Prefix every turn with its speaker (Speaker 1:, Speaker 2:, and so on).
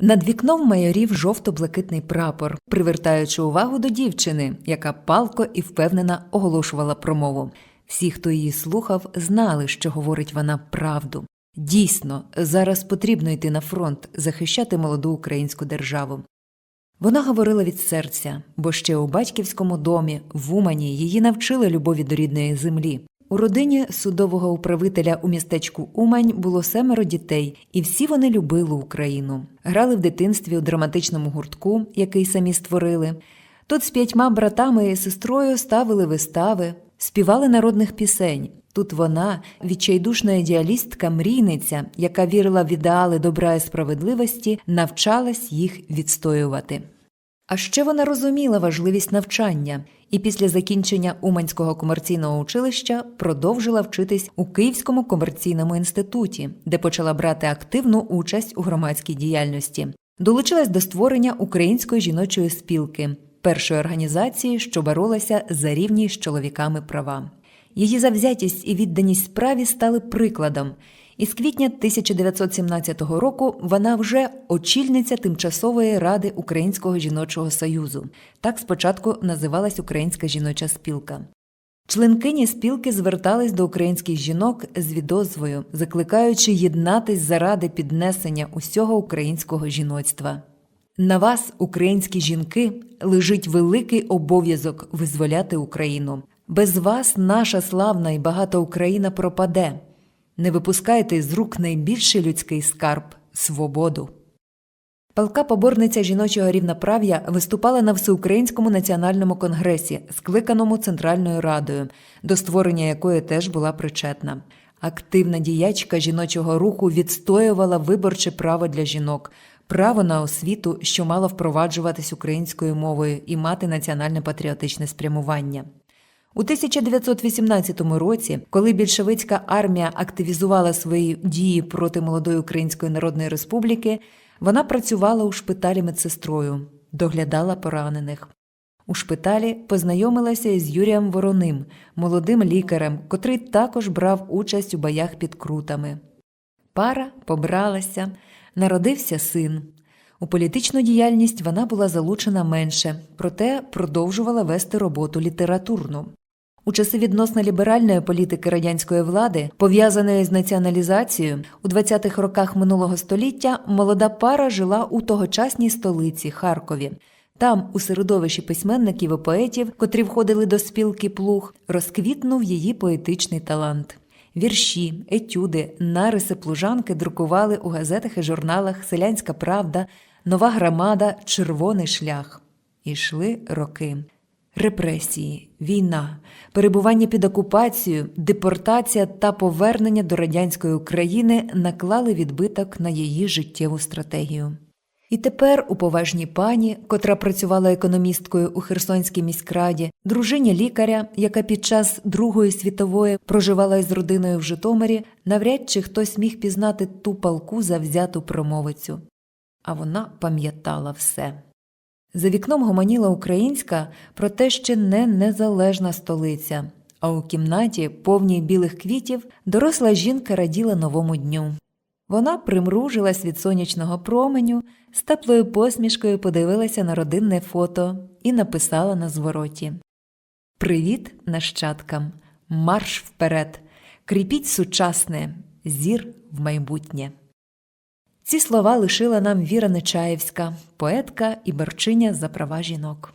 Speaker 1: Над вікном майорів жовто-блакитний прапор, привертаючи увагу до дівчини, яка палко і впевнено оголошувала промову. Всі, хто її слухав, знали, що говорить вона правду. Дійсно, зараз потрібно йти на фронт, захищати молоду українську державу. Вона говорила від серця, бо ще у батьківському домі, в Умані, її навчили любові до рідної землі. У родині судового управителя у містечку Умань було семеро дітей, і всі вони любили Україну. Грали в дитинстві у драматичному гуртку, який самі створили. Тут з п'ятьма братами і сестрою ставили вистави, співали народних пісень. Тут вона, відчайдушна ідеалістка, мрійниця, яка вірила в ідеали добра і справедливості, навчалась їх відстоювати. А ще вона розуміла важливість навчання і після закінчення Уманського комерційного училища продовжила вчитись у Київському комерційному інституті, де почала брати активну участь у громадській діяльності. Долучилась до створення Української жіночої спілки, першої організації, що боролася за рівні з чоловіками права. Її завзятість і відданість справі стали прикладом. І з квітня 1917 року вона вже очільниця тимчасової ради Українського жіночого союзу. Так спочатку називалась Українська жіноча спілка. Членкині спілки звертались до українських жінок з відозвою, закликаючи єднатись заради піднесення усього українського жіноцтва. На вас, українські жінки, лежить великий обов'язок визволяти Україну. Без вас наша славна і багата Україна пропаде. Не випускайте з рук найбільший людський скарб свободу. Палка поборниця жіночого рівноправ'я виступала на всеукраїнському національному конгресі, скликаному Центральною Радою, до створення якої теж була причетна. Активна діячка жіночого руху відстоювала виборче право для жінок, право на освіту, що мало впроваджуватись українською мовою і мати національне патріотичне спрямування. У 1918 році, коли більшовицька армія активізувала свої дії проти молодої Української Народної Республіки, вона працювала у шпиталі медсестрою, доглядала поранених. У шпиталі познайомилася із Юрієм Вороним, молодим лікарем, котрий також брав участь у боях під крутами. Пара побралася, народився син. У політичну діяльність вона була залучена менше, проте продовжувала вести роботу літературну. У часи відносно ліберальної політики радянської влади, пов'язаної з націоналізацією, у 20-х роках минулого століття молода пара жила у тогочасній столиці Харкові. Там, у середовищі письменників і поетів, котрі входили до спілки плуг, розквітнув її поетичний талант. Вірші, етюди, нариси плужанки друкували у газетах і журналах Селянська Правда, Нова громада, Червоний шлях. Ішли роки. Репресії, війна, перебування під окупацією, депортація та повернення до радянської України наклали відбиток на її життєву стратегію. І тепер у поважній пані, котра працювала економісткою у Херсонській міськраді, дружині лікаря, яка під час Другої світової проживала із родиною в Житомирі, навряд чи хтось міг пізнати ту палку завзяту промовицю. А вона пам'ятала все. За вікном гомоніла українська, проте ще не незалежна столиця, а у кімнаті, повній білих квітів, доросла жінка раділа новому дню. Вона примружилась від сонячного променю, з теплою посмішкою подивилася на родинне фото і написала на звороті Привіт, нащадкам! Марш вперед! Кріпіть сучасне, зір в майбутнє. Ці слова лишила нам Віра Нечаєвська, поетка і борчиня за права жінок.